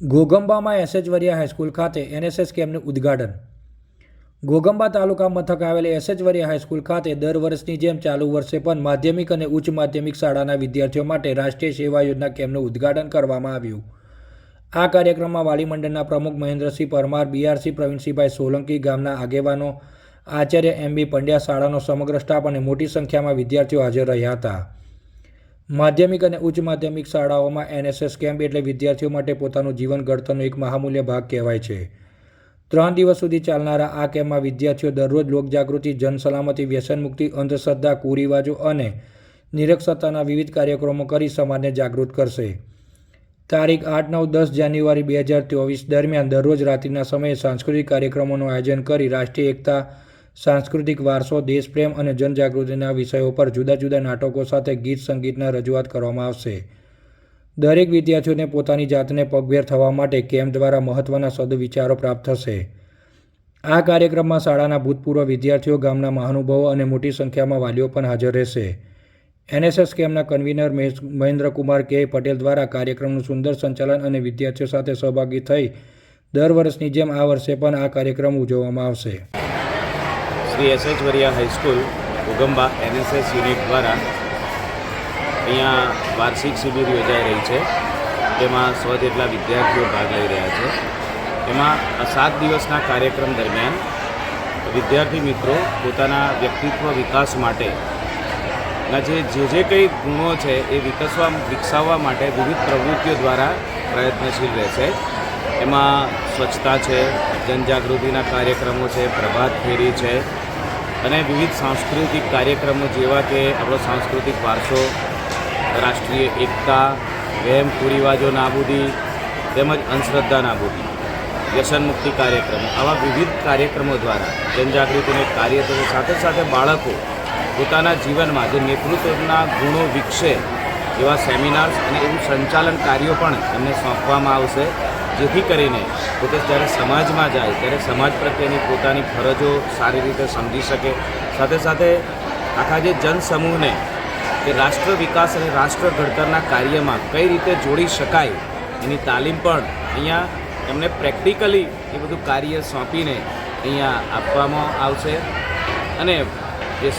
ઘોગંબામાં SH Variya high school ખાતે NSS કેમ્પનું ઉદ્ઘાટન. ઘોગંબા તાલુકા મથક આવેલી એસએચ વરિયા હાઈસ્કૂલ ખાતે દર વર્ષની જેમ ચાલુ વર્ષે પણ માધ્યમિક અને ઉચ્ચ માધ્યમિક શાળાના વિદ્યાર્થીઓ માટે રાષ્ટ્રીય સેવા યોજના કેમ્પનું ઉદ્ઘાટન કરવામાં આવ્યું. આ કાર્યક્રમમાં વાલી મંડળના પ્રમુખ મહેન્દ્રસિંહ પરમાર, બીઆરસી પ્રવીણસિંહભાઈ સોલંકી, ગામના આગેવાનો, આચાર્ય એમ બી પંડ્યા શાળાનો સમગ્ર સ્ટાફ અને મોટી સંખ્યામાં વિદ્યાર્થીઓ હાજર રહ્યા હતા. માધ્યમિક અને ઉચ્ચ માધ્યમિક શાળાઓમાં એનએસએસ કેમ્પ એટલે વિદ્યાર્થીઓ માટે પોતાનું જીવન ઘડતરનો એક મહામૂલ્ય ભાગ કહેવાય છે. ત્રણ દિવસ સુધી ચાલનારા આ કેમ્પમાં વિદ્યાર્થીઓ દરરોજ લોકજાગૃતિ, જનસલામતી વ્યસન મુક્તિ અંધશ્રદ્ધા, કુરિવાજો અને નિરક્ષરતાના વિવિધ કાર્યક્રમો કરી સમાજને જાગૃત કરશે. તારીખ આઠ, નવ, દસ જાન્યુઆરી બે હજાર ચોવીસ દરમિયાન દરરોજ રાત્રિના સમયે સાંસ્કૃતિક કાર્યક્રમોનું આયોજન કરી રાષ્ટ્રીય એકતા સાંસ્કૃતિક વારસો, દેશપ્રેમ અને જનજાગૃતિના વિષયો પર જુદા જુદા નાટકો સાથે ગીત સંગીતના રજૂઆત કરવામાં આવશે. દરેક વિદ્યાર્થીઓને પોતાની જાતને પગભેર થવા માટે કેમ્પ દ્વારા મહત્ત્વના સદવિચારો પ્રાપ્ત થશે. આ કાર્યક્રમમાં શાળાના ભૂતપૂર્વ વિદ્યાર્થીઓ, ગામના મહાનુભાવો અને મોટી સંખ્યામાં વાલીઓ પણ હાજર રહેશે. એનએસએસ કેમ્પના કન્વીનર મહેન્દ્રકુમાર કે. પટેલ દ્વારા કાર્યક્રમનું સુંદર સંચાલન અને વિદ્યાર્થીઓ સાથે સહભાગી થઈ દર વર્ષની જેમ આ વર્ષે પણ આ કાર્યક્રમ ઉજવવામાં આવશે. Shri S H Variya high school Ugamba NSS unit દ્વારા અહીંયા વાર્ષિક શિબિર યોજાઈ રહી છે. તેમાં સો જેટલા વિદ્યાર્થીઓ ભાગ લઈ રહ્યા છે. એમાં આ સાત દિવસના કાર્યક્રમ દરમિયાન વિદ્યાર્થી મિત્રો પોતાના વ્યક્તિત્વ વિકાસ માટે જે જે જે કંઈ ગુણો છે એ વિકસવા, વિકસાવવા માટે વિવિધ પ્રવૃત્તિઓ દ્વારા પ્રયત્નશીલ રહેશે. એમાં સ્વચ્છતા છે જનજાગૃતિના કાર્યક્રમો છે, પ્રભાત ફેરી છે અને વિવિધ સાંસ્કૃતિક કાર્યક્રમો જેવા કે આપણો સાંસ્કૃતિક વારસો, રાષ્ટ્રીય એકતા, વહેમ કુરિવાજો નાબૂદી તેમજ અંધશ્રદ્ધા નાબૂદી વ્યસનમુક્તિ કાર્યક્રમો, આવા વિવિધ કાર્યક્રમો દ્વારા જનજાગૃતિને કાર્ય સાથે સાથે બાળકો પોતાના જીવનમાં જે નેતૃત્વના ગુણો વિકસે એવા સેમિનાર્સ અને એવું સંચાલન કાર્યો પણ એમને સોંપવામાં આવશે. જેથી કરીને પોતે જ્યારે સમાજમાં જાય, ત્યારે સમાજ પ્રત્યેની પોતાની ફરજો સારી રીતે સમજી શકે. સાથે સાથે આખા જે જનસમૂહને કે રાષ્ટ્ર વિકાસ અને રાષ્ટ્ર ઘડતરના કાર્યમાં કઈ રીતે જોડી શકાય, એની તાલીમ પણ અહીંયા એમને પ્રેક્ટિકલી એ બધું કાર્ય સોંપીને અહીંયા આપવામાં આવશે. અને જે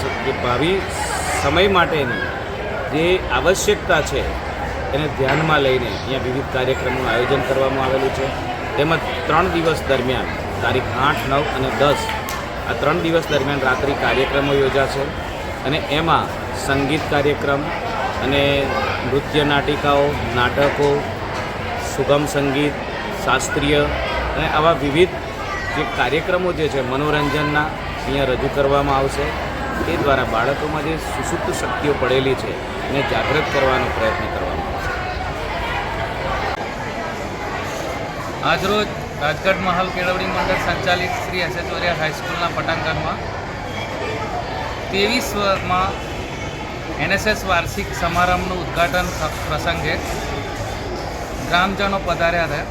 ભાવિ સમય માટેની જે આવશ્યકતા છે એને ધ્યાનમાં લઈને અહીંયા વિવિધ કાર્યક્રમોનું આયોજન કરવામાં આવેલું છે. તેમજ ત્રણ દિવસ દરમિયાન, તારીખ આઠ, નવ અને દસ, આ ત્રણ દિવસ દરમિયાન રાત્રિ કાર્યક્રમો યોજાશે. અને એમાં સંગીત કાર્યક્રમ અને નૃત્ય નાટિકાઓ, નાટકો, સુગમ સંગીત, શાસ્ત્રીય અને આવા વિવિધ જે કાર્યક્રમો જે છે, મનોરંજનના અહીંયા રજૂ કરવામાં આવશે. તે દ્વારા બાળકોમાં જે સુસુપ્ત શક્તિઓ પડેલી છે, એને જાગૃત કરવાનો પ્રયત્ન કરવામાં આવશે આજરોજ રાજગઢ મહાલ કેળવણી મંડળ સંચાલિત શ્રી એસ એચ વરિયા હાઈસ્કૂલના પટાંગણમાં ત્રેવીસમાં એનએસએસ વાર્ષિક સમારંભનું ઉદ્ઘાટન પ્રસંગે ગ્રામજનો પધાર્યા હતા.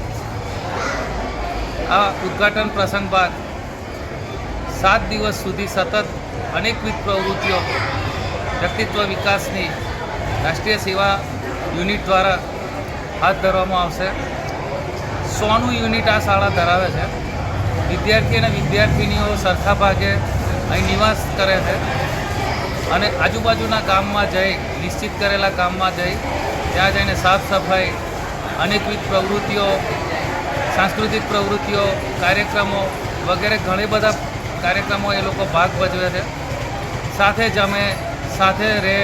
આ ઉદ્ઘાટન પ્રસંગ બાદ સાત દિવસ સુધી સતત અનેકવિધ પ્રવૃત્તિઓ વ્યક્તિત્વ વિકાસની રાષ્ટ્રીય સેવા યુનિટ દ્વારા હાથ ધરવામાં આવશે. સોનું યુનિટ આ શાળા ધરાવે છે. વિદ્યાર્થી અને વિદ્યાર્થિનીઓ સરખા ભાગે અહીં નિવાસ કરે છે. અને આજુબાજુના ગામમાં જઈ, નિશ્ચિત કરેલા ગામમાં જઈ, ત્યાં જઈને સાફ સફાઈ, અનેકવિધ પ્રવૃત્તિઓ, સાંસ્કૃતિક પ્રવૃત્તિઓ, કાર્યક્રમો વગેરે ઘણી બધા કાર્યક્રમો એ લોકો ભાગ ભજવે છે. સાથે જમે સાથે રહે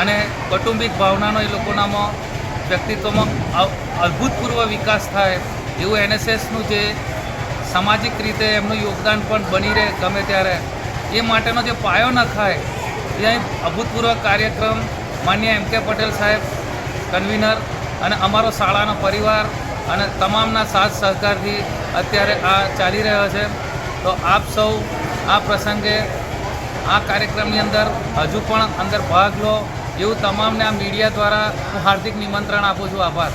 અને કૌટુંબિક ભાવનાનો એ લોકોનામાં વ્યક્તિત્વમાં અભૂતપૂર્વ વિકાસ થાય એવું એનએસએસનું જે સામાજિક રીતે એમનું યોગદાન પણ બની રહે ગમે ત્યારે, એ માટેનો જે પાયો નખાય એ અહીં અભૂતપૂર્વ કાર્યક્રમ માન્ય એમ કે પટેલ સાહેબ, કન્વીનર અને અમારો શાળાનો પરિવાર અને તમામના સાથ સહકારથી અત્યારે આ ચાલી રહ્યો છે. તો આપ સૌ આ પ્રસંગે આ કાર્યક્રમની અંદર હજુ પણ અંદર ભાગ લો. એવું તમામને આ મીડિયા દ્વારા હું હાર્દિક નિમંત્રણ આપું છું. આભાર.